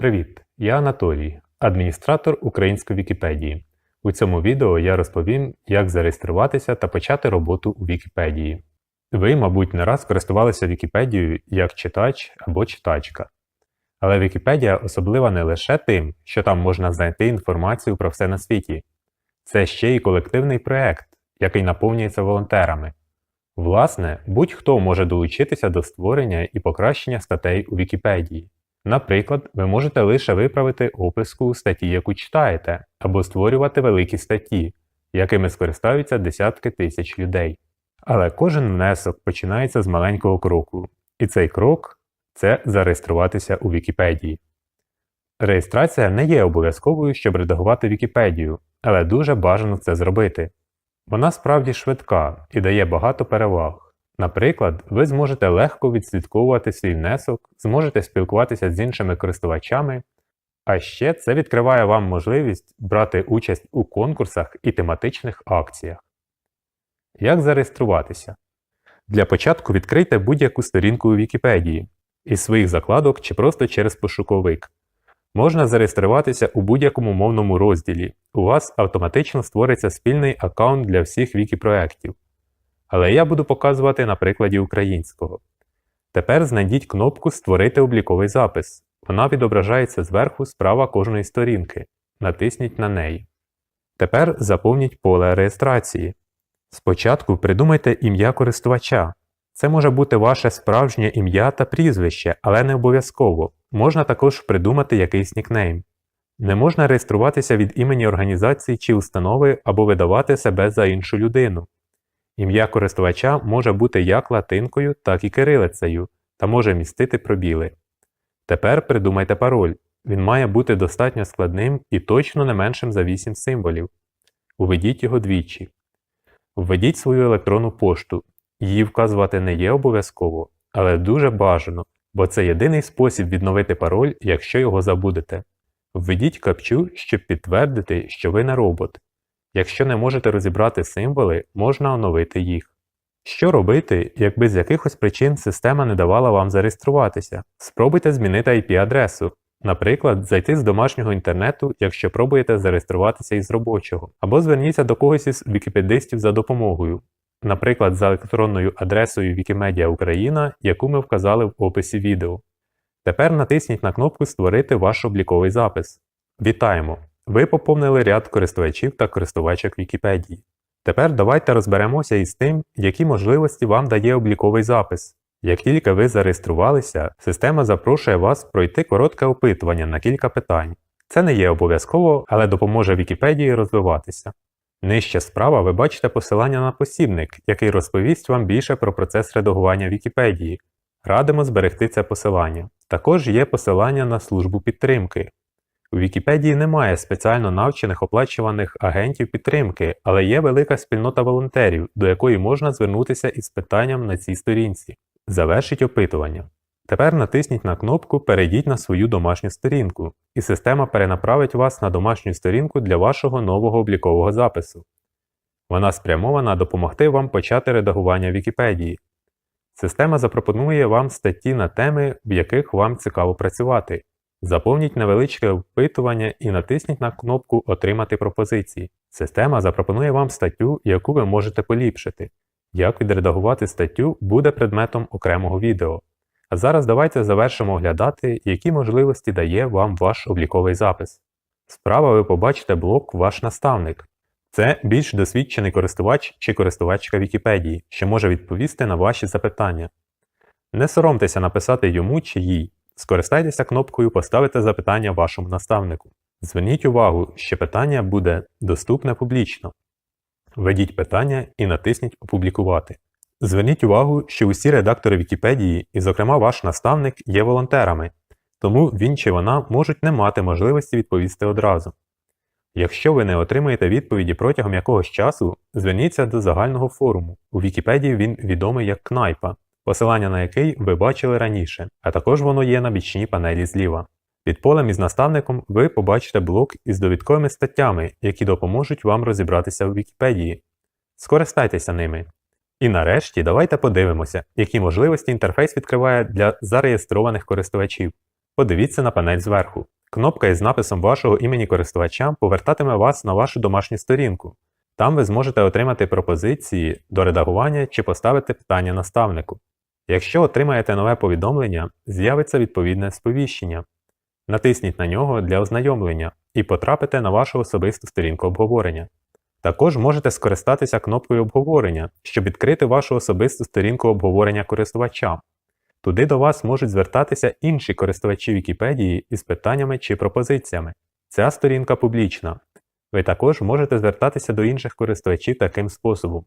Привіт! Я Анатолій, адміністратор української Вікіпедії. У цьому відео я розповім, як зареєструватися та почати роботу у Вікіпедії. Ви, мабуть, не раз користувалися Вікіпедією як читач або читачка. Але Вікіпедія особлива не лише тим, що там можна знайти інформацію про все на світі. Це ще й колективний проєкт, який наповнюється волонтерами. Власне, будь-хто може долучитися до створення і покращення статей у Вікіпедії. Наприклад, ви можете лише виправити описку статті, яку читаєте, або створювати великі статті, якими скористаються десятки тисяч людей. Але кожен внесок починається з маленького кроку, і цей крок це зареєструватися у Вікіпедії. Реєстрація не є обов'язковою, щоб редагувати Вікіпедію, але дуже бажано це зробити. Вона справді швидка і дає багато переваг. Наприклад, ви зможете легко відслідковувати свій внесок, зможете спілкуватися з іншими користувачами, а ще це відкриває вам можливість брати участь у конкурсах і тематичних акціях. Як зареєструватися? Для початку відкрийте будь-яку сторінку у Вікіпедії із своїх закладок чи просто через пошуковик. Можна зареєструватися у будь-якому мовному розділі. У вас автоматично створиться спільний аккаунт для всіх вікіпроєктів. Але я буду показувати на прикладі українського. Тепер знайдіть кнопку Створити обліковий запис. Вона відображається зверху справа кожної сторінки. Натисніть на неї. Тепер заповніть поле реєстрації. Спочатку придумайте ім'я користувача. Це може бути ваше справжнє ім'я та прізвище, але не обов'язково. Можна також придумати якийсь нікнейм. Не можна реєструватися від імені організації чи установи або видавати себе за іншу людину. Ім'я користувача може бути як латинкою, так і кирилицею та може містити пробіли. Тепер придумайте пароль. Він має бути достатньо складним і точно не меншим за 8 символів. Уведіть його двічі. Введіть свою електронну пошту. Її вказувати не є обов'язково, але дуже бажано, бо це єдиний спосіб відновити пароль, якщо його забудете. Введіть капчу, щоб підтвердити, що ви не робот. Якщо не можете розібрати символи, можна оновити їх. Що робити, якби з якихось причин система не давала вам зареєструватися? Спробуйте змінити IP-адресу. Наприклад, зайти з домашнього інтернету, якщо пробуєте зареєструватися із робочого, або зверніться до когось із вікіпедистів за допомогою, наприклад, за електронною адресою Wikimedia Україна, яку ми вказали в описі відео. Тепер натисніть на кнопку Створити ваш обліковий запис. Вітаємо! Ви поповнили ряд користувачів та користувачок Вікіпедії. Тепер давайте розберемося із тим, які можливості вам дає обліковий запис. Як тільки ви зареєструвалися, система запрошує вас пройти коротке опитування на кілька питань. Це не є обов'язково, але допоможе Вікіпедії розвиватися. Нижче справа ви бачите посилання на посібник, який розповість вам більше про процес редагування Вікіпедії. Радимо зберегти це посилання. Також є посилання на службу підтримки. У Вікіпедії немає спеціально навчених оплачуваних агентів підтримки, але є велика спільнота волонтерів, до якої можна звернутися із питанням на цій сторінці. Завершіть опитування. Тепер натисніть на кнопку Перейдіть на свою домашню сторінку, і система перенаправить вас на домашню сторінку для вашого нового облікового запису. Вона спрямована допомогти вам почати редагування Вікіпедії. Система запропонує вам статті на теми, в яких вам цікаво працювати. Заповніть невеличке опитування і натисніть на кнопку Отримати пропозиції. Система запропонує вам статтю, яку ви можете поліпшити. Як відредагувати статтю буде предметом окремого відео. А зараз давайте завершимо оглядати, які можливості дає вам ваш обліковий запис. Справа ви побачите блок Ваш наставник. Це більш досвідчений користувач чи користувачка Вікіпедії, що може відповісти на ваші запитання. Не соромтеся написати йому чи їй. Скористайтеся кнопкою Поставити запитання вашому наставнику. Зверніть увагу, що питання буде доступне публічно. Введіть питання і натисніть Опублікувати. Зверніть увагу, що усі редактори Вікіпедії, і, зокрема, ваш наставник, є волонтерами, тому він чи вона можуть не мати можливості відповісти одразу. Якщо ви не отримаєте відповіді протягом якогось часу, зверніться до загального форуму. У Вікіпедії він відомий як Кнайпа, посилання на який ви бачили раніше, а також воно є на бічній панелі зліва. Під полем із наставником ви побачите блок із довідковими статтями, які допоможуть вам розібратися в Вікіпедії. Скористайтеся ними. І нарешті давайте подивимося, які можливості інтерфейс відкриває для зареєстрованих користувачів. Подивіться на панель зверху. Кнопка із написом вашого імені користувача повертатиме вас на вашу домашню сторінку. Там ви зможете отримати пропозиції до редагування чи поставити питання наставнику. Якщо отримаєте нове повідомлення, з'явиться відповідне сповіщення. Натисніть на нього для ознайомлення і потрапите на вашу особисту сторінку обговорення. Також можете скористатися кнопкою обговорення, щоб відкрити вашу особисту сторінку обговорення користувача. Туди до вас можуть звертатися інші користувачі Вікіпедії із питаннями чи пропозиціями. Ця сторінка публічна. Ви також можете звертатися до інших користувачів таким способом.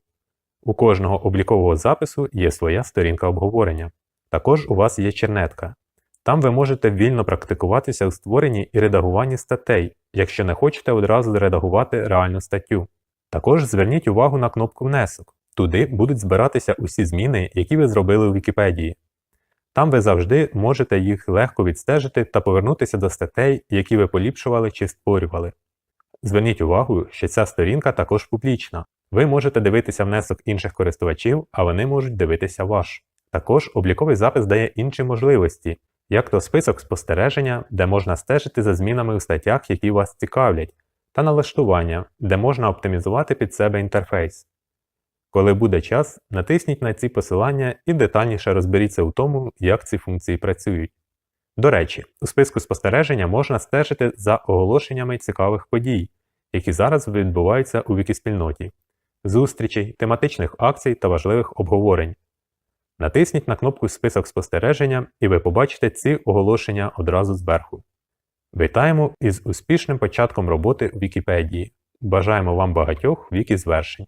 У кожного облікового запису є своя сторінка обговорення. Також у вас є чернетка. Там ви можете вільно практикуватися у створенні і редагуванні статей, якщо не хочете одразу редагувати реальну статтю. Також зверніть увагу на кнопку Внесок. Туди будуть збиратися усі зміни, які ви зробили у Вікіпедії. Там ви завжди можете їх легко відстежити та повернутися до статей, які ви поліпшували чи створювали. Зверніть увагу, що ця сторінка також публічна. Ви можете дивитися внесок інших користувачів, а вони можуть дивитися ваш. Також обліковий запис дає інші можливості, як то список спостереження, де можна стежити за змінами у статтях, які вас цікавлять, та налаштування, де можна оптимізувати під себе інтерфейс. Коли буде час, натисніть на ці посилання і детальніше розберіться у тому, як ці функції працюють. До речі, у списку спостереження можна стежити за оголошеннями цікавих подій, які зараз відбуваються у вікіспільноті, зустрічей, тематичних акцій та важливих обговорень. Натисніть на кнопку Список спостереження і ви побачите ці оголошення одразу зверху. Вітаємо із успішним початком роботи у Вікіпедії. Бажаємо вам багатьох віки звершень!